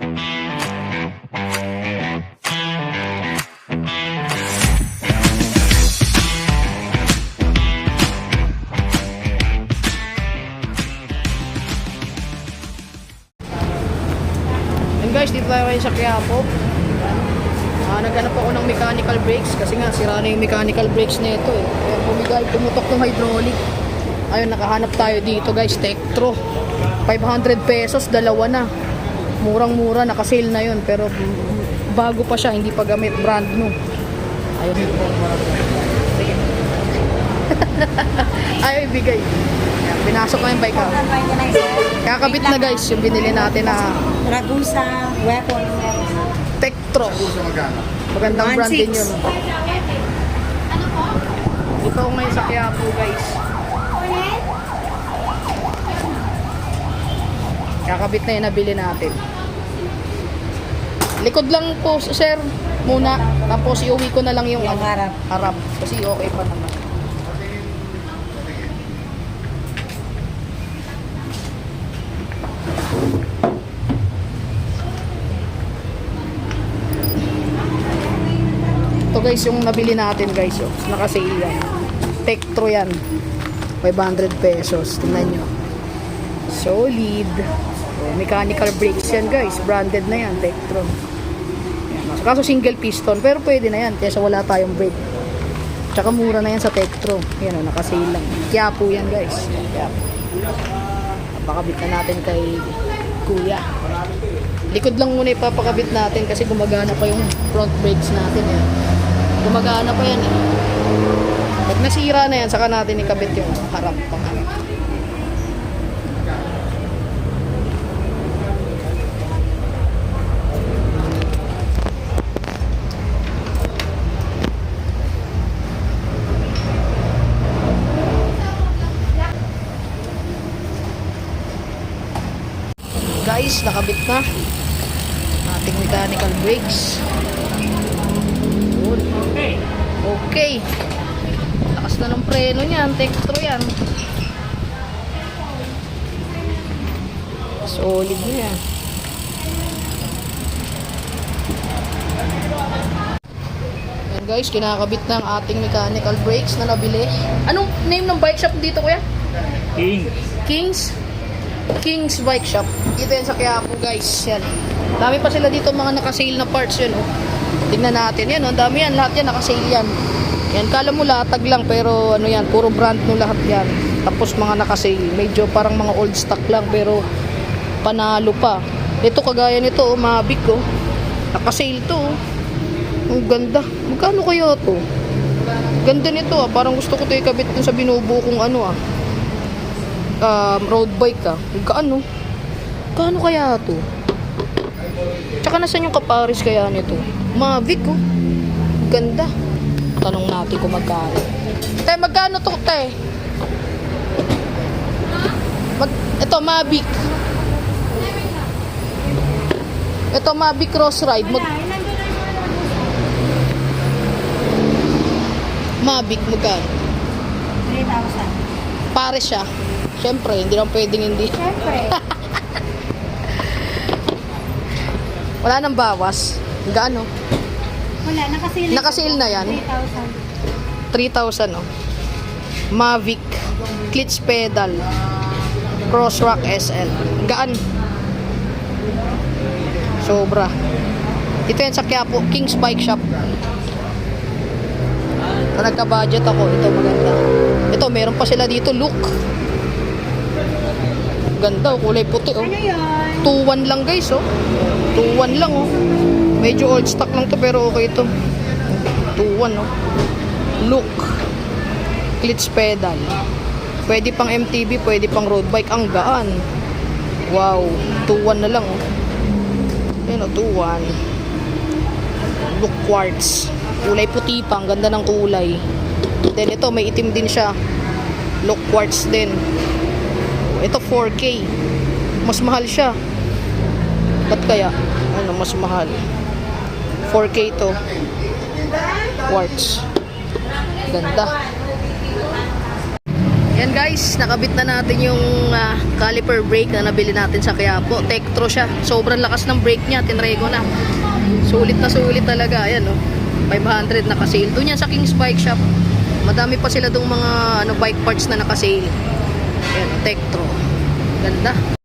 Guys, dito tayo ngayon sa Quiapo. Ah, naghanap ako ng mechanical brakes kasi nga sira na yung mechanical brakes nito eh. Kaya bumigay, pumutok ng hydraulic. Ayun, nakahanap tayo dito guys, Tektro. 500 pesos, dalawa na. Murang-mura, nakasale na yun. Pero bago pa siya, hindi pa gamit, brand new. Ayun. Ayaw ibigay. Pinasok ko yung bike ah. Kakabit na guys, yung binili natin na Ragusa, weapon, Tektro. Magandang brand din 1.6. yun. Ako ngayon sa Quiapo guys. Kakabit na yung nabili natin. Likod lang po sir muna. Tapos iuwi ko na lang yung, Yung ano, harap. harap. Kasi okay pa naman. Ito guys, yung nabili natin guys, oh. Naka-sale yan. Tektro yan. 500 pesos. Tingnan nyo. Solid. Oh, mechanical brakes yan guys. Branded na yan, Tektro. Yan. Kaso single piston, pero pwede na yan. Kesa wala tayong brake. Tsaka mura na yan sa Tektro. Yan o, naka-sale lang. Quiapo yan guys. Quiapo. Papakabit na natin kay Kuya. Likod lang muna ipapakabit natin kasi gumagana pa yung front brakes natin. Eh. Gumagana pa yan eh. Pag nasira na yan, saka natin ikabit yung harap pang Guys, nakabit na ating mechanical brakes. Okay. Okay. Lakas na ng preno niyan. Tektro yan. Solid niya. Yan guys, kinakabit na ang ating mechanical brakes na nabili. Anong name ng bike shop dito kuya? King. Kings Kings Bike Shop. Dito yan sa Quiapo guys. Yan. Dami pa sila dito mga nakasale na parts yun. Oh. Tingnan natin yan. Oh. Ang dami yan. Lahat yan nakasale yan. Yan. Kala mo latag lang pero ano yan. Puro brand no lahat yan. Tapos mga nakasale. Medyo parang mga old stock lang pero panalo pa. Ito kagaya nito. Oh, Mavic oh. Nakasale to. Oh. Ang ganda. Magkano kaya to? Ganda nito ah. Parang gusto ko ito ikabit dun sa binubuo kong ano ah um, road bike ka. Gaano? Gaano kaya to? Tsaka nasan yung kaparis kaya nito? Mavic oh. Ganda. Tanong natin kung magkano. Te, magkano to, te? Mag, ito, Mavic. Ito, Mavic Cross Ride. Mag, Mavic, magkano? 3,000. Pares siya. Siyempre, hindi lang pwedeng hindi. Siyempre. Wala nang bawas. Gaano? Wala, nakasale. Nakasale na yan? 3,000. 3,000 oh. Mavic Klitsch pedal Crossrock SL gaan sobra ito yan sa Quiapo King's Bike Shop nagka-budget ako ito maganda ito meron pa sila dito look ganda oh, kulay puti oh. Ano yun? 2-1 lang guys oh. 2-1 lang oh. Medyo old stock lang to pero okay ito 2-1 oh. Look. Clutch pedal. Pwede pang MTB pwede pang road bike. Ang gaan. Wow. 2-1 na lang oh. Yun oh 2-1 look quartz. Kulay puti pa. Ang ganda ng kulay. Then ito may itim din siya. Look quartz din ito 4K mas mahal siya ba't kaya ano mas mahal 4K to quartz ganda Yan guys, nakabit na natin yung ah, caliper brake na nabili natin sa Quiapo. Tektro siya. Sobrang lakas ng brake niya. Tinry ko na. Sulit na sulit talaga. Ayan oh. 500 naka-sale. Doon yan sa King's Bike Shop. Madami pa sila dong mga ano, bike parts na naka-sale. Ayan, Tektro. Ganda.